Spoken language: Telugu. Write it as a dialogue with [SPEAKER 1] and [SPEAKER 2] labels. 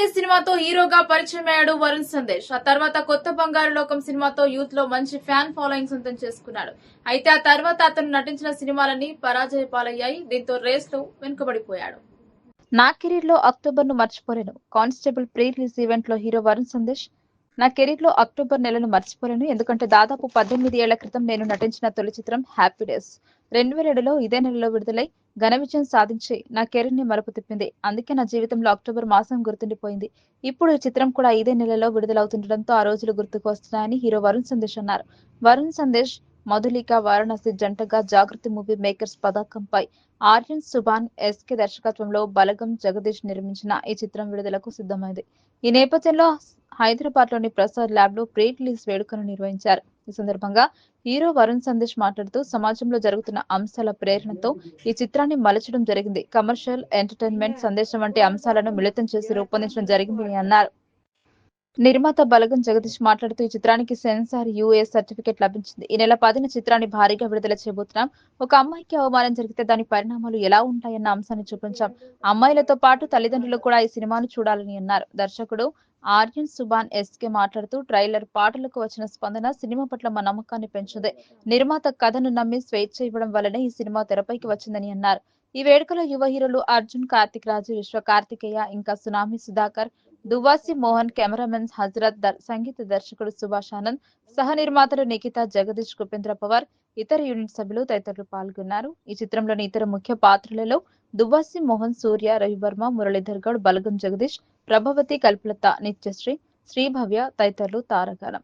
[SPEAKER 1] డే సినిమాతో హీరోగా పరిచయం అయ్యాడు వరుణ్ సందేశ్. ఆ తర్వాత కొత్త బంగారు లోకం సినిమాతో యూత్లో మంచి ఫ్యాన్ ఫాలోయింగ్ సొంతం చేసుకున్నాడు. అయితే ఆ తర్వాత అతను నటించిన సినిమాలన్నీ పరాజయ పాలయ్యాయి. దీంతో రేస్లో వెనుకబడిపోయాడు.
[SPEAKER 2] నా కెరీర్లో అక్టోబర్ను మర్చిపోలేను. కానిస్టేబుల్ ప్రీ రిలీజ్ ఈవెంట్లో హీరో వరుణ్ సందేశ్. నా కెరీర్లో అక్టోబర్ నెలను మర్చిపోలేను. ఎందుకంటే దాదాపు పద్దెనిమిది ఏళ్ళ క్రితం నేను నటించిన తొలి చిత్రం హ్యాపీ డేస్. రెండు వేల ఏడులో ఇదే నెలలో విడుదలై ఘన విజయం సాధించి నా కెరీర్ని మలుపు తిప్పింది. అందుకే నా జీవితంలో అక్టోబర్ మాసం గుర్తుండిపోయింది. ఇప్పుడు ఈ చిత్రం కూడా ఇదే నెలలో విడుదలవుతుండటంతో ఆ రోజులు గుర్తుకు వస్తున్నాయని హీరో వరుణ్ సందేశ్ అన్నారు. వరుణ్ సందేశ్ మధులిక వారణాసి జంటగా జాగృతి మూవీ మేకర్స్ పతాకంపై ఆర్యన్ సుబాన్ ఎస్కే దర్శకత్వంలో బలగం జగదీష్ నిర్మించిన ఈ చిత్రం విడుదలకు సిద్ధమైంది. ఈ నేపథ్యంలో హైదరాబాద్లోని ప్రసాద్ ల్యాబ్లో ప్రీ రిలీజ్ వేడుకను నిర్వహించారు. ఈ సందర్భంగా హీరో వరుణ్ సందేశ్ మాట్లాడుతూ సమాజంలో జరుగుతున్న అంశాల ప్రేరణతో ఈ చిత్రాన్ని మలచడం జరిగింది. కమర్షియల్ ఎంటర్టైన్మెంట్ సందేశం వంటి అంశాలను మిళితం చేసి రూపొందించడం జరిగిందని అన్నారు. నిర్మాత బలగం జగదీష్ మాట్లాడుతూ ఈ చిత్రానికి సెన్సార్ యూఎస్ సర్టిఫికేట్ లభించింది. ఈ నెల పదిన చిత్రాన్ని భారీగా విడుదల చేయబోతున్నాం. ఒక అమ్మాయికి అవమానం జరిగితే దాని పరిణామాలు ఎలా ఉంటాయన్న అంశాన్ని చూపించాం. అమ్మాయిలతో పాటు తల్లిదండ్రులు కూడా ఈ సినిమాను చూడాలని అన్నారు. దర్శకుడు ఆర్యన్ సుబాన్ ఎస్కే మాట్లాడుతూ ట్రైలర్ పాటలకు వచ్చిన స్పందన సినిమా పట్ల మా నమ్మకాన్ని పెంచుంది. నిర్మాత కథను నమ్మి స్వేచ్ఛ ఇవ్వడం వల్లనే ఈ సినిమా తెరపైకి వచ్చిందని అన్నారు. ఈ వేడుకలో యువ హీరోలు అర్జున్ కార్తిక్ రాజు విశ్వ కార్తికేయ ఇంకా సునామీ సుధాకర్ దువాసి మోహన్ కెమెరామెన్ హజరత్ సంగీత దర్శకుడు సుభాష్ ఆనంద్ సహ నిర్మాతలు నిఖిత జగదీష్ ఉపేంద్ర పవార్ ఇతర యూనిట్ సభ్యులు తదితరులు పాల్గొన్నారు. ఈ చిత్రంలోని ఇతర ముఖ్య పాత్రలలో దువ్వాసి మోహన్ సూర్య రవివర్మ మురళీధర్ గౌడ్ బలగం జగదీష్ ప్రభావతి కల్పలత నిత్యశ్రీ శ్రీభవ్య తదితరులు తారకాలం